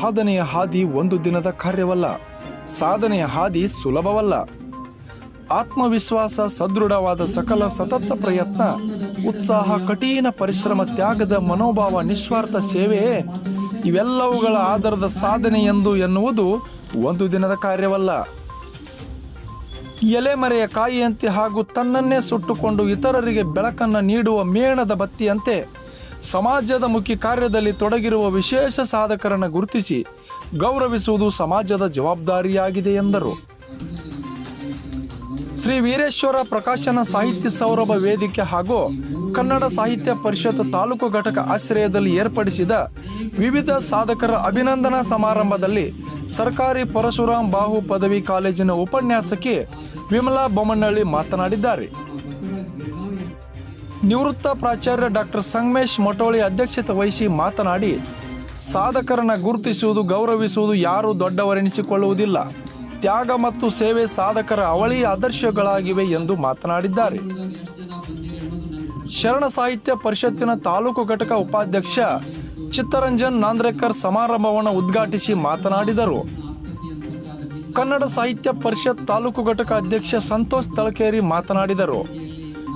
ಸಾಧನೆಯ ಹಾದಿ ಒಂದು ದಿನದ ಕಾರ್ಯವಲ್ಲ. ಸಾಧನೆಯ ಹಾದಿ ಸುಲಭವಲ್ಲ. ಆತ್ಮವಿಶ್ವಾಸ ಸದೃಢವಾದ ಸಕಲ ಸತತ ಪ್ರಯತ್ನ, ಉತ್ಸಾಹ, ಕಠಿಣ ಪರಿಶ್ರಮ, ತ್ಯಾಗದ ಮನೋಭಾವ, ನಿಸ್ವಾರ್ಥ ಸೇವೆ, ಇವೆಲ್ಲವುಗಳ ಆಧಾರದ ಸಾಧನೆ ಎಂದು ಎನ್ನುವುದು ಒಂದು ದಿನದ ಕಾರ್ಯವಲ್ಲ. ಎಲೆಮರೆಯ ಕಾಯಿಯಂತೆ ಹಾಗೂ ತನ್ನನ್ನೇ ಸುಟ್ಟುಕೊಂಡು ಇತರರಿಗೆ ಬೆಳಕನ್ನು ನೀಡುವ ಮೇಣದ ಬತ್ತಿಯಂತೆ ಸಮಾಜದ ಮುಖ್ಯ ಕಾರ್ಯದಲ್ಲಿ ತೊಡಗಿರುವ ವಿಶೇಷ ಸಾಧಕರನ್ನು ಗುರುತಿಸಿ ಗೌರವಿಸುವುದು ಸಮಾಜದ ಜವಾಬ್ದಾರಿಯಾಗಿದೆ ಎಂದರು. ಶ್ರೀ ವೀರೇಶ್ವರ ಪ್ರಕಾಶನ ಸಾಹಿತ್ಯ ಸೌರಭ ವೇದಿಕೆ ಹಾಗೂ ಕನ್ನಡ ಸಾಹಿತ್ಯ ಪರಿಷತ್ ತಾಲೂಕು ಘಟಕ ಆಶ್ರಯದಲ್ಲಿ ಏರ್ಪಡಿಸಿದ ವಿವಿಧ ಸಾಧಕರ ಅಭಿನಂದನಾ ಸಮಾರಂಭದಲ್ಲಿ ಸರ್ಕಾರಿ ಪರಶುರಾಮ್ ಬಾಹು ಪದವಿ ಕಾಲೇಜಿನ ಉಪನ್ಯಾಸಕಿ ವಿಮಲಾ ಬೊಮ್ಮನಹಳ್ಳಿ ಮಾತನಾಡಿದ್ದಾರೆ. ನಿವೃತ್ತ ಪ್ರಾಚಾರ್ಯ ಡಾಕ್ಟರ್ ಸಂಗಮೇಶ್ ಮೊಟೋಳಿ ಅಧ್ಯಕ್ಷತೆ ವಹಿಸಿ ಮಾತನಾಡಿ, ಸಾಧಕರನ್ನ ಗುರುತಿಸುವುದು, ಗೌರವಿಸುವುದು ಯಾರು ದೊಡ್ಡವರೆನಿಸಿಕೊಳ್ಳುವುದಿಲ್ಲ. ತ್ಯಾಗ ಮತ್ತು ಸೇವೆ ಸಾಧಕರ ಅವಳಿ ಆದರ್ಶಗಳಾಗಿವೆ ಎಂದು ಮಾತನಾಡಿದ್ದಾರೆ. ಶರಣ ಸಾಹಿತ್ಯ ಪರಿಷತ್ತಿನ ತಾಲೂಕು ಘಟಕ ಉಪಾಧ್ಯಕ್ಷ ಚಿತ್ತರಂಜನ್ ನಾಂದ್ರೇಕರ್ ಸಮಾರಂಭವನ್ನು ಉದ್ಘಾಟಿಸಿ ಮಾತನಾಡಿದರು. ಕನ್ನಡ ಸಾಹಿತ್ಯ ಪರಿಷತ್ ತಾಲೂಕು ಘಟಕ ಅಧ್ಯಕ್ಷ ಸಂತೋಷ್ ತಳಕೇರಿ ಮಾತನಾಡಿದರು.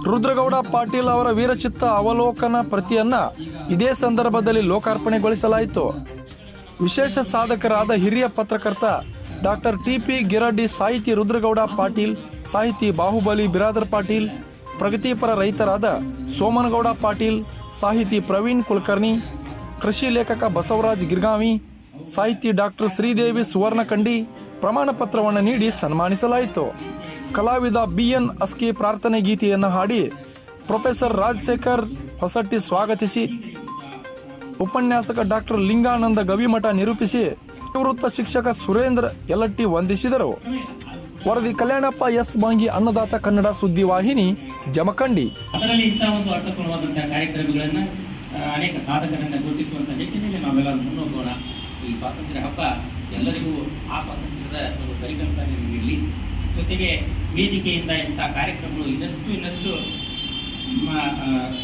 ರುದ್ರಗೌಡ ಪಾಟೀಲ್ ಅವರ ವೀರಚಿತ್ತ ಅವಲೋಕನ ಪ್ರತಿಯನ್ನ ಇದೇ ಸಂದರ್ಭದಲ್ಲಿ ಲೋಕಾರ್ಪಣೆಗೊಳಿಸಲಾಯಿತು. ವಿಶೇಷ ಸಾಧಕರಾದ ಹಿರಿಯ ಪತ್ರಕರ್ತ ಡಾಕ್ಟರ್ ಟಿ ಪಿ ಗಿರಡ್ಡಿ, ಸಾಹಿತಿ ರುದ್ರಗೌಡ ಪಾಟೀಲ್, ಸಾಹಿತಿ ಬಾಹುಬಲಿ ಬಿರಾದರ್ ಪಾಟೀಲ್, ಪ್ರಗತಿಪರ ರೈತರಾದ ಸೋಮನಗೌಡ ಪಾಟೀಲ್, ಸಾಹಿತಿ ಪ್ರವೀಣ್ ಕುಲಕರ್ಣಿ, ಕೃಷಿ ಲೇಖಕ ಬಸವರಾಜ್ ಗಿರ್ಗಾವಿ ಸಾಹಿತಿ ಡಾಕ್ಟರ್ ಶ್ರೀದೇವಿ ಸುವರ್ಣಕಂಡಿ ಪ್ರಮಾಣ ಪತ್ರವನ್ನು ನೀಡಿ ಸನ್ಮಾನಿಸಲಾಯಿತು. ಕಲಾವಿದ ಬಿ ಎನ್ ಅಸ್ಕಿ ಪ್ರಾರ್ಥನೆ ಗೀತೆಯನ್ನು ಹಾಡಿ ಪ್ರೊಫೆಸರ್ ರಾಜಶೇಖರ್ ಹೊಸಟ್ಟಿ ಸ್ವಾಗತಿಸಿ. ಉಪನ್ಯಾಸಕ ಡಾಕ್ಟರ್ ಲಿಂಗಾನಂದ ಗವಿಮಠ ನಿರೂಪಿಸಿ ನಿವೃತ್ತ ಶಿಕ್ಷಕ ಸುರೇಂದ್ರ ಯಲಟ್ಟಿ ವಂದಿಸಿದರು. ವರದಿ ಕಲ್ಯಾಣಪ್ಪ ಎಸ್ ಬಾಂಗಿ ಅನ್ನದಾತ ಕನ್ನಡ ಸುದ್ದಿ ವಾಹಿನಿ ಜಮಖಂಡಿ. ಅದರಲ್ಲಿ ಇಂಥ ಒಂದು ಅರ್ಥಪೂರ್ಣವಾದಂತಹ ಕಾರ್ಯಕ್ರಮಗಳನ್ನ ಅನೇಕ ಸಾಧಕರನ್ನ ಗುರುತಿಸುವಂತಹ ನಿಟ್ಟಿನಲ್ಲಿ ನಾವೆಲ್ಲರೂ ಮುನ್ನೋಗೋಣ ಈ ಸ್ವಾತಂತ್ರ್ಯ ಹಬ್ಬ ಎಲ್ಲರಿಗೂ ಆ ಸ್ವಾತಂತ್ರ್ಯದ ಒಂದು ಪರಿಕಲ್ಪನೆ ನೀಡಲಿ. ಜೊತೆಗೆ ವೇದಿಕೆಯಿಂದ ಇಂಥ ಕಾರ್ಯಕ್ರಮಗಳು ಇನ್ನಷ್ಟು ಇನ್ನಷ್ಟು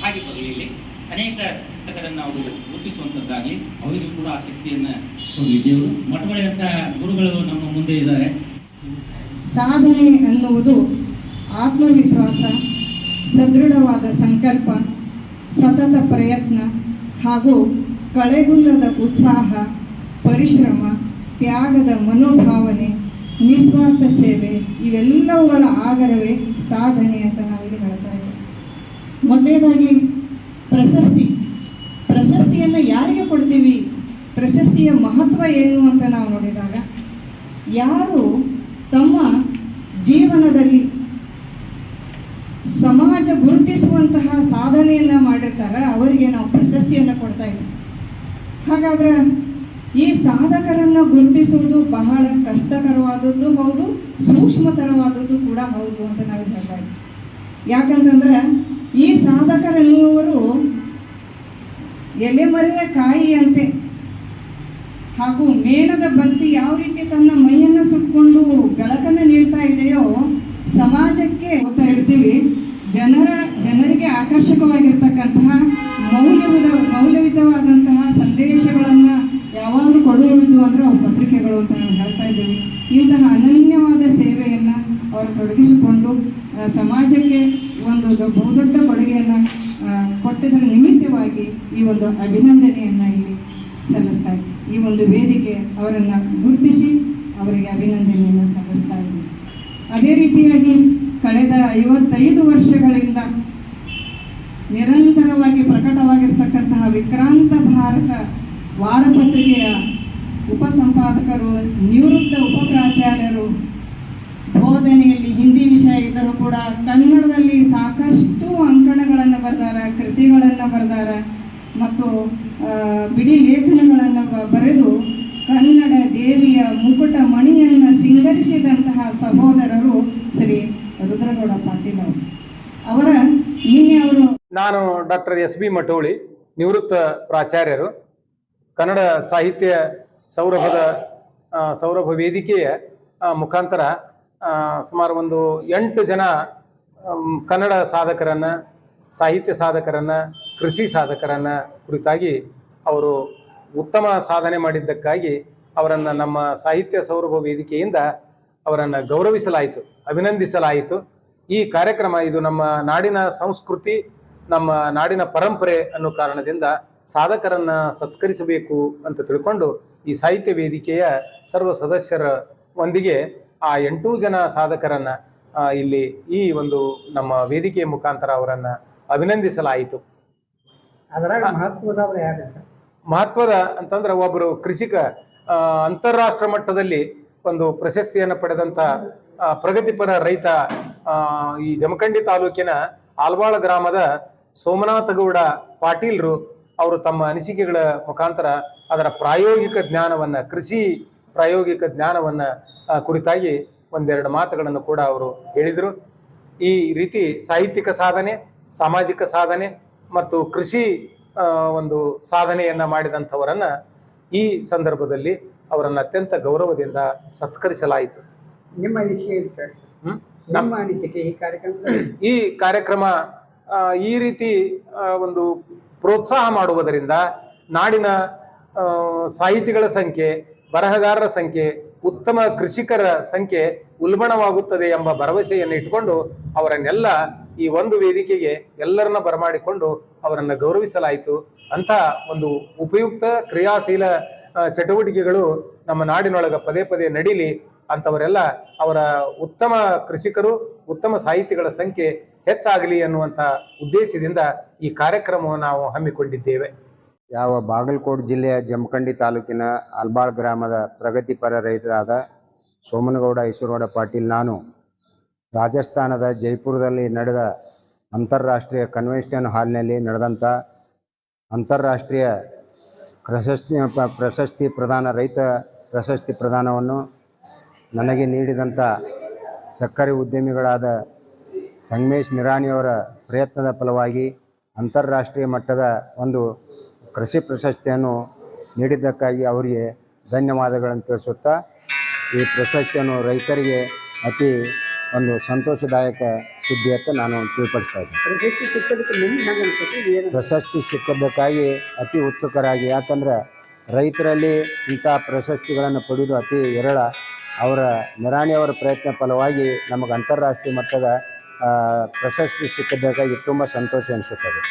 ಸಾಗಿ ಬರಲಿ ಅನೇಕ ಶಿಕ್ಷಕರನ್ನು ಅವರು ಗುರುತಿಸುವಂಥದ್ದಾಗಲಿ ಅವರಿಗೂ ಕೂಡ ಆ ಶಕ್ತಿಯನ್ನು ಕೊಡಲಿ ದೇವರು ಗುರುಗಳು ನಮ್ಮ ಮುಂದೆ ಇದ್ದಾರೆ. ಸಾಧನೆ ಅನ್ನುವುದು ಆತ್ಮವಿಶ್ವಾಸ, ಸದೃಢವಾದ ಸಂಕಲ್ಪ, ಸತತ ಪ್ರಯತ್ನ ಹಾಗೂ ಕಳೆಗುಲ್ಲದ ಉತ್ಸಾಹ, ಪರಿಶ್ರಮ, ತ್ಯಾಗದ ಮನೋಭಾವನೆ ನಿಸ್ವಾರ್ಥ ಸೇವೆ, ಇವೆಲ್ಲವುಗಳ ಆಗರವೇ ಸಾಧನೆ ಅಂತ ನಾವಿಲ್ಲಿ ಹೇಳ್ತಾ ಇದ್ದೇವೆ. ಮೊದಲನೇದಾಗಿ, ಪ್ರಶಸ್ತಿ. ಪ್ರಶಸ್ತಿಯನ್ನು ಯಾರಿಗೆ ಕೊಡ್ತೀವಿ? ಪ್ರಶಸ್ತಿಯ ಮಹತ್ವ ಏನು ಅಂತ ನಾವು ನೋಡಿದಾಗ, ಯಾರು ತಮ್ಮ ಜೀವನದಲ್ಲಿ ಸಮಾಜ ಗುರುತಿಸುವಂತಹ ಸಾಧನೆಯನ್ನು ಮಾಡಿರ್ತಾರ, ಅವರಿಗೆ ನಾವು ಪ್ರಶಸ್ತಿಯನ್ನು ಕೊಡ್ತಾ ಇದ್ದೀವಿ. ಹಾಗಾದ್ರೆ ಈ ಸಾಧಕರನ್ನು ಗುರುತಿಸುವುದು ಬಹಳ ಕಷ್ಟಕರವಾದದ್ದು ಹೌದು, ಸೂಕ್ಷ್ಮತರವಾದದ್ದು ಕೂಡ ಹೌದು ಅಂತ ನಾವು ಹೇಳ್ತಾ ಇದ್ದೀವಿ. ಯಾಕಂತಂದ್ರೆ ಈ ಸಾಧಕರೆನ್ನುವರು ಎಲೆಮರೆಯ ಕಾಯಿಯಂತೆ ಹಾಗೂ ಮೇಣದ ಬಂತಿ ಯಾವ ರೀತಿ ತನ್ನ ಮೈಯನ್ನು ಸುಟ್ಕೊಂಡು ಬೆಳಕನ್ನು ತೊಡಗಿಸಿಕೊಂಡು ಸಮಾಜಕ್ಕೆ ಒಂದು ಬಹುದೊಡ್ಡ ಕೊಡುಗೆಯನ್ನು ಕೊಟ್ಟಿದ್ದರ ನಿಮಿತ್ತವಾಗಿ ಈ ಒಂದು ಅಭಿನಂದನೆಯನ್ನು ಇಲ್ಲಿ ಸಲ್ಲಿಸ್ತಾ ಈ ಒಂದು ವೇದಿಕೆ ಅವರನ್ನು ಗುರುತಿಸಿ ಅವರಿಗೆ ಅಭಿನಂದನೆಯನ್ನು ಸಲ್ಲಿಸ್ತಾ ಇದ್ದೀವಿ ಅದೇ ರೀತಿಯಾಗಿ ಕಳೆದ ಐವತ್ತೈದು ವರ್ಷಗಳಿಂದ ನಿರಂತರವಾಗಿ ಪ್ರಕಟವಾಗಿರ್ತಕ್ಕಂತಹ ವಿಕ್ರಾಂತ ಭಾರತ ವಾರಪತ್ರಿಕೆಯ ಉಪಸಂಪಾದಕರು, ನಿವೃತ್ತ ಉಪಪ್ರಾಚಾರ್ಯರು ವಿಷಯ ಇದ್ದರೂ ಕೂಡ ಕನ್ನಡದಲ್ಲಿ ಸಾಕಷ್ಟು ಅಂಕಣಗಳನ್ನು ಬರೆದಾರ, ಕೃತಿಗಳನ್ನು ಬರೆದಾರ ಮತ್ತು ಬಿಡಿ ಲೇಖನಗಳನ್ನು ಬರೆದು ಕನ್ನಡ ದೇವಿಯ ಮುಕುಟ ಮಣಿಯನ್ನು ಸಿಂಗರಿಸಿದಂತಹ ಸಹೋದರರು ಶ್ರೀ ರುದ್ರಗೌಡ ಪಾಟೀಲ್ ಅವರು. ಅವರ ನಿನ್ನೆ ಅವರು ನಾನು ಡಾಕ್ಟರ್ ಎಸ್ ಬಿ ಮಟೋಳಿ, ನಿವೃತ್ತ ಪ್ರಾಚಾರ್ಯರು. ಕನ್ನಡ ಸಾಹಿತ್ಯ ಸೌರಭದ ಸೌರಭ ವೇದಿಕೆಯ ಮುಖಾಂತರ ಸುಮಾರು ಒಂದು ಎಂಟು ಜನ ಕನ್ನಡ ಸಾಧಕರನ್ನ, ಸಾಹಿತ್ಯ ಸಾಧಕರನ್ನ, ಕೃಷಿ ಸಾಧಕರನ್ನ ಕುರಿತಾಗಿ ಅವರು ಉತ್ತಮ ಸಾಧನೆ ಮಾಡಿದ್ದಕ್ಕಾಗಿ ಅವರನ್ನು ನಮ್ಮ ಸಾಹಿತ್ಯ ಸೌರಭ ವೇದಿಕೆಯಿಂದ ಅವರನ್ನು ಗೌರವಿಸಲಾಯಿತು, ಅಭಿನಂದಿಸಲಾಯಿತು. ಈ ಕಾರ್ಯಕ್ರಮ ಇದು ನಮ್ಮ ನಾಡಿನ ಸಂಸ್ಕೃತಿ, ನಮ್ಮ ನಾಡಿನ ಪರಂಪರೆ ಅನ್ನೋ ಕಾರಣದಿಂದ ಸಾಧಕರನ್ನ ಸತ್ಕರಿಸಬೇಕು ಅಂತ ತಿಳ್ಕೊಂಡು ಈ ಸಾಹಿತ್ಯ ವೇದಿಕೆಯ ಸರ್ವ ಸದಸ್ಯರ ಒಂದಿಗೆ ಆ ಎಂಟು ಜನ ಸಾಧಕರನ್ನ ಇಲ್ಲಿ ಈ ಒಂದು ನಮ್ಮ ವೇದಿಕೆಯ ಮುಖಾಂತರ ಅವರನ್ನ ಅಭಿನಂದಿಸಲಾಯಿತು. ಮಹತ್ವದ ಅಂತಂದ್ರೆ ಒಬ್ಬರು ಕೃಷಿಕ ಅಂತಾರಾಷ್ಟ್ರ ಮಟ್ಟದಲ್ಲಿ ಒಂದು ಪ್ರಶಸ್ತಿಯನ್ನು ಪಡೆದಂತ ಪ್ರಗತಿಪರ ರೈತ ಈ ಜಮಖಂಡಿ ತಾಲೂಕಿನ ಆಲ್ವಾಳ ಗ್ರಾಮದ ಸೋಮನಾಥ ಗೌಡ ಪಾಟೀಲ್ರು ಅವರು ತಮ್ಮ ಅನಿಸಿಕೆಗಳ ಮುಖಾಂತರ ಅದರ ಪ್ರಾಯೋಗಿಕ ಜ್ಞಾನವನ್ನ ಕೃಷಿ ಪ್ರಾಯೋಗಿಕ ಜ್ಞಾನವನ್ನ ಕುರಿತಾಗಿ ಒಂದೆರಡು ಮಾತುಗಳನ್ನು ಕೂಡ ಅವರು ಹೇಳಿದರು. ಈ ರೀತಿ ಸಾಹಿತ್ಯಿಕ ಸಾಧನೆ ಸಾಮಾಜಿಕ ಸಾಧನೆ ಮತ್ತು ಕೃಷಿ ಒಂದು ಸಾಧನೆಯನ್ನ ಮಾಡಿದಂಥವರನ್ನ ಈ ಸಂದರ್ಭದಲ್ಲಿ ಅವರನ್ನು ಅತ್ಯಂತ ಗೌರವದಿಂದ ಸತ್ಕರಿಸಲಾಯಿತು. ನಿಮ್ಮ ಅನಿಸಿಕೆ ನಮ್ಮ ಅನಿಸಿಕೆ ಈ ಕಾರ್ಯಕ್ರಮ ಈ ಕಾರ್ಯಕ್ರಮ ಈ ರೀತಿ ಒಂದು ಪ್ರೋತ್ಸಾಹ ಮಾಡುವುದರಿಂದ ನಾಡಿನ ಸಾಹಿತಿಗಳ ಸಂಖ್ಯೆ ಬರಹಗಾರರ ಸಂಖ್ಯೆ ಉತ್ತಮ ಕೃಷಿಕರ ಸಂಖ್ಯೆ ಉಲ್ಬಣವಾಗುತ್ತದೆ ಎಂಬ ಭರವಸೆಯನ್ನು ಇಟ್ಟುಕೊಂಡು ಅವರನ್ನೆಲ್ಲ ಈ ಒಂದು ವೇದಿಕೆಗೆ ಎಲ್ಲರನ್ನ ಬರಮಾಡಿಕೊಂಡು ಅವರನ್ನು ಗೌರವಿಸಲಾಯಿತು. ಅಂತ ಒಂದು ಉಪಯುಕ್ತ, ಕ್ರಿಯಾಶೀಲ ಚಟುವಟಿಕೆಗಳು ನಮ್ಮ ನಾಡಿನೊಳಗೆ ಪದೇ ಪದೇ ನಡೀಲಿ. ಅಂತವರೆಲ್ಲ ಅವರ ಉತ್ತಮ ಕೃಷಿಕರು, ಉತ್ತಮ ಸಾಹಿತಿಗಳ ಸಂಖ್ಯೆ ಹೆಚ್ಚಾಗಲಿ ಅನ್ನುವಂಥ ಉದ್ದೇಶದಿಂದ ಈ ಕಾರ್ಯಕ್ರಮವನ್ನು ನಾವು ಹಮ್ಮಿಕೊಂಡಿದ್ದೇವೆ. ಯಾವ ಬಾಗಲಕೋಟೆ ಜಿಲ್ಲೆಯ ಜಮಖಂಡಿ ತಾಲೂಕಿನ ಅಲ್ಬಾಳ್ ಗ್ರಾಮದ ಪ್ರಗತಿಪರ ರೈತರಾದ ಸೋಮನಗೌಡ ಈಶ್ವರಗೌಡ ಪಾಟೀಲ್, ನಾನು ರಾಜಸ್ಥಾನದ ಜೈಪುರದಲ್ಲಿ ನಡೆದ ಅಂತಾರಾಷ್ಟ್ರೀಯ ಕನ್ವೆನ್ಷನ್ ಹಾಲ್ನಲ್ಲಿ ನಡೆದಂಥ ಅಂತಾರಾಷ್ಟ್ರೀಯ ಪ್ರಶಸ್ತಿ ಪ್ರಶಸ್ತಿ ಪ್ರದಾನ, ರೈತ ಪ್ರಶಸ್ತಿ ಪ್ರದಾನವನ್ನು ನನಗೆ ನೀಡಿದಂಥ ಸಕ್ಕರೆ ಉದ್ಯಮಿಗಳಾದ ಸಂಗಮೇಶ್ ನಿರಾಣಿಯವರ ಪ್ರಯತ್ನದ ಫಲವಾಗಿ ಅಂತಾರಾಷ್ಟ್ರೀಯ ಮಟ್ಟದ ಒಂದು ಕೃಷಿ ಪ್ರಶಸ್ತಿಯನ್ನು ನೀಡಿದ್ದಕ್ಕಾಗಿ ಅವರಿಗೆ ಧನ್ಯವಾದಗಳನ್ನು ತಿಳಿಸುತ್ತಾ ಈ ಪ್ರಶಸ್ತಿಯನ್ನು ರೈತರಿಗೆ ಅತಿ ಒಂದು ಸಂತೋಷದಾಯಕ ಸುದ್ದಿ ಅಂತ ನಾನು ತಿಳಿಪಡಿಸ್ತಾ ಇದ್ದೀನಿ. ಪ್ರಶಸ್ತಿ ಸಿಕ್ಕದಕ್ಕೆ ನಿಮ್ಗೆ ಹೆಂಗೆ ಅನ್ಸುತ್ತೆ? ಇದು ಏನು? ಪ್ರಶಸ್ತಿ ಸಿಕ್ಕಿದ್ದಕ್ಕಾಗಿ ಅತಿ ಉತ್ಸುಕರಾಗಿ ಯಾಕಂದ್ರೆ ರೈತರಲ್ಲಿ ಇಂಥ ಪ್ರಶಸ್ತಿಗಳನ್ನು ಪಡೆಯುವುದು ಅತಿ ವಿರಳ ಅವರ ನಿರಾಣಿಯವರ ಪ್ರಯತ್ನ ಫಲವಾಗಿ ನಮಗೆ ಅಂತಾರಾಷ್ಟ್ರೀಯ ಮಟ್ಟದ ಪ್ರಶಸ್ತಿ ಸಿಕ್ಕಿದ್ದಕ್ಕಾಗಿ ತುಂಬ ಸಂತೋಷ ಅನಿಸುತ್ತದೆ.